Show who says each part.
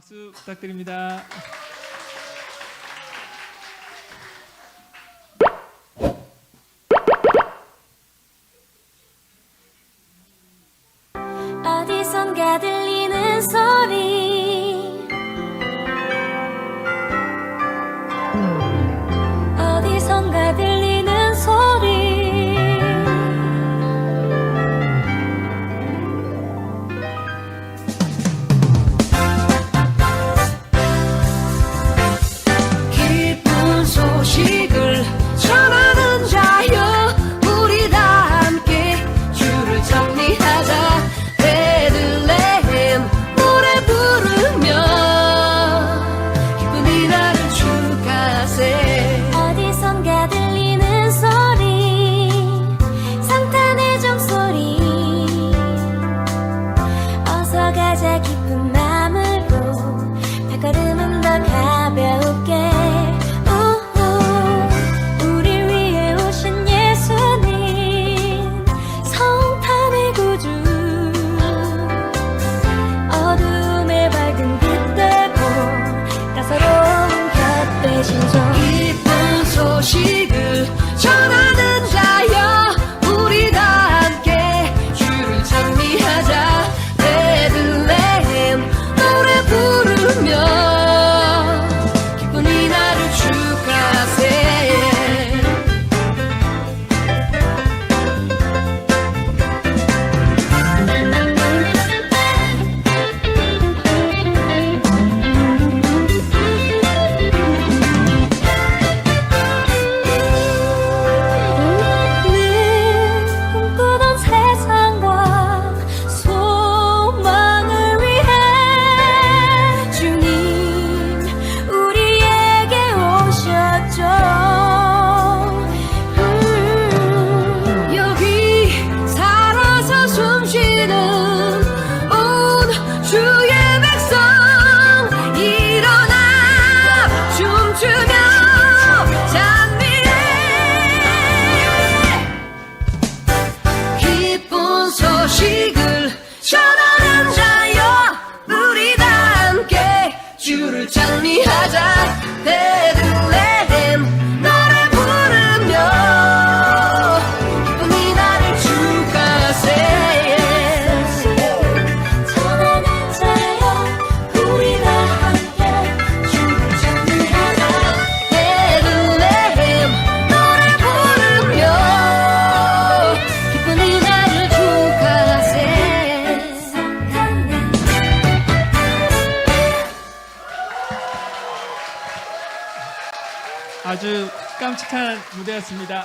Speaker 1: 박수 부탁드립니다.
Speaker 2: 어디선가 들리는 소리
Speaker 3: 心中
Speaker 1: 아주 깜찍한 무대였습니다.